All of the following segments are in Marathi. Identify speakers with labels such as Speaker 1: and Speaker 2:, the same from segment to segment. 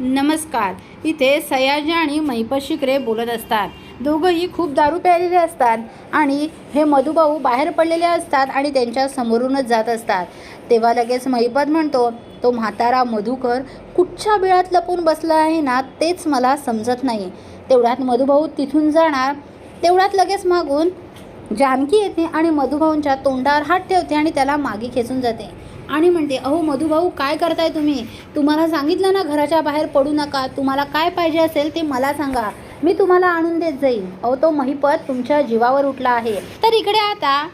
Speaker 1: नमस्कार. इथे सयाजी आणि महिपत शिकरे बोलत असतात. दोघंही खूप दारू प्यालेले असतात आणि हे मधुभाऊ बाहेर पडलेले असतात आणि त्यांच्या समोरूनच जात असतात. तेव्हा लगेच महिपत म्हणतो तो म्हातारा मधुकर कुठच्या बिळात लपून बसला आहे ना तेच मला समजत नाही. तेवढ्यात मधुभाऊ तिथून जाणार. तेवढ्यात लगेच मागून जानकी येते आणि मधुभाऊंच्या तोंडावर हात ठेवते आणि त्याला मागे खेचून जाते. आणि म्हणते अहो मधुभाऊ काय करताय तुम्ही? तुम्हाला सांगितलं ना घराच्या बाहेर पडू नका. तुम्हाला काय पाहिजे असेल ते मला सांगा. मी तुम्हाला आणून देत जाईल अहो तो महिपत तुमच्या जीवावर उठला आहे. तर इकडे आता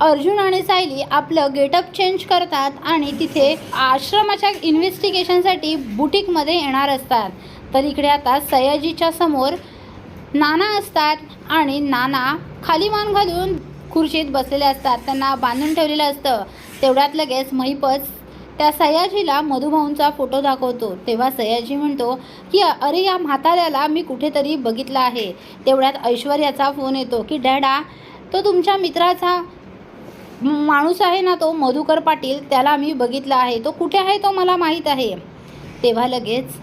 Speaker 1: अर्जुन आणि सायली आपलं गेटअप चेंज करतात आणि तिथे आश्रमाच्या इन्व्हेस्टिगेशनसाठी बुटीकमध्ये येणार असतात. तर इकडे आता सयाजीच्या समोर नाना असतात आणि नाना खाली मान घालून खुर्चीत बसलेले असतात. त्यांना बांधून ठेवलेलं असतं. तेवढ्यात लगेच महिपच त्या सयाजीला मधुभाऊंचा फोटो दाखवतो. तेव्हा सयाजी म्हणतो की अरे या म्हाताऱ्याला मी कुठेतरी बघितलं आहे. तेवढ्यात ऐश्वर्याचा फोन येतो की डॅडा तो तुमच्या मित्राचा माणूस आहे ना तो मधुकर पाटील त्याला मी बघितला आहे. तो कुठे आहे तो मला माहीत आहे. तेव्हा लगेच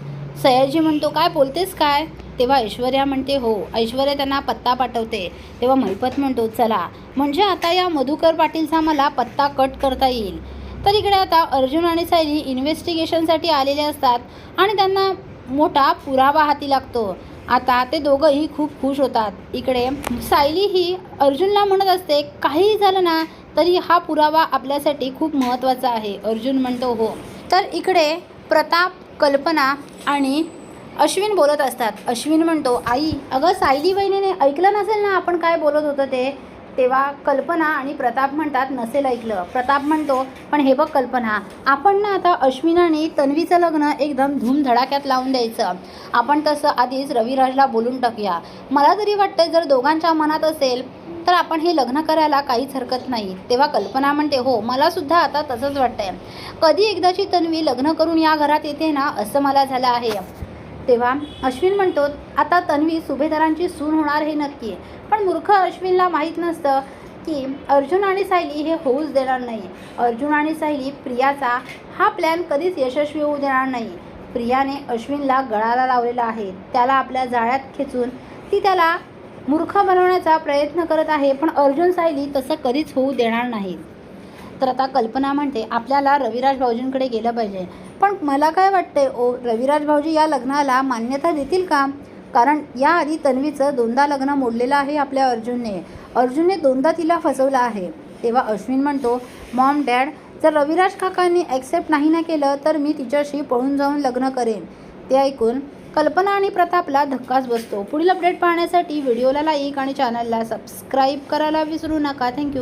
Speaker 1: सयाजी म्हणतो काय बोलतेस काय? तेव्हा ऐश्वर्या म्हणते हो. ऐश्वर्या त्यांना पत्ता पाठवते. तेव्हा महिपत म्हणतो चला. म्हणजे आता या मधुकर पाटीलचा मला पत्ता कट करता येईल. तर इकडे आता अर्जुन आणि सायली इन्व्हेस्टिगेशनसाठी आलेले असतात आणि त्यांना मोठा पुरावा हाती लागतो. आता ते दोघंही खूप खुश होतात. इकडे सायली ही अर्जुनला म्हणत असते काहीही झालं ना तरी हा पुरावा आपल्यासाठी खूप महत्त्वाचा आहे. अर्जुन म्हणतो हो. तर इकडे प्रताप कल्पना आणि अश्विन बोलत असतात. अश्विन म्हणतो आई अगं सायली वहिनीने ऐकलं नसेल ना आपण काय बोलत होतं ते? तेव्हा कल्पना आणि प्रताप म्हणतात नसेल ऐकलं. प्रताप म्हणतो पण हे बघ कल्पना आपण ना आता अश्विन आणि तन्वीचं लग्न एकदम धूमधडाक्यात लावून द्यायचं. आपण तसं आधीच रविराजला बोलून टाकूया. मला तरी वाटतं जर दोघांच्या मनात असेल तर आपण हे लग्न करायला काहीच हरकत नाही. तेव्हा कल्पना म्हणते हो मला सुद्धा आता तसंच वाटतंय. कधी एकदाची तन्वी लग्न करून या घरात येते ना असं मला झालं आहे. तेव्हा अश्विन म्हणतो आता तन्वी सुभेदारांची सून होणार हे नक्की आहे. पण मूर्ख अश्विनला माहीत नसतं की अर्जुन आणि सायली हे होऊच देणार नाही. अर्जुन आणि सायली प्रियाचा हा प्लॅन कधीच यशस्वी होऊ देणार नाही. प्रियाने अश्विनला गळाला लावलेला आहे. त्याला आपल्या जाळ्यात खेचून ती त्याला मूर्ख बनवण्याचा प्रयत्न करत आहे पण अर्जुन सायली तसं कधीच होऊ देणार नाही. तर आता कल्पना म्हणते आपल्याला रविराज भाऊजींकडे गेलं पाहिजे. पण मला काय वाटते ओ रविराज भाऊजी या लग्नाला मान्यता देतील का? कारण याआधी तन्वीचं दोनदा लग्न मोडलेलं आहे आपल्या अर्जुनने. अर्जुनने दोनदा तिला फसवलं आहे. तेव्हा अश्विन म्हणतो मॉम डॅड जर रविराज काकांनी ॲक्सेप्ट नाही ना केलं तर मी तिच्याशी पळून जाऊन लग्न करेन. ते ऐकून कल्पना आणि प्रतापला धक्काच बसतो. पुढील अपडेट पाहण्यासाठी व्हिडिओला लाईक आणि चॅनलला सबस्क्राईब करायला विसरू नका. थँक्यू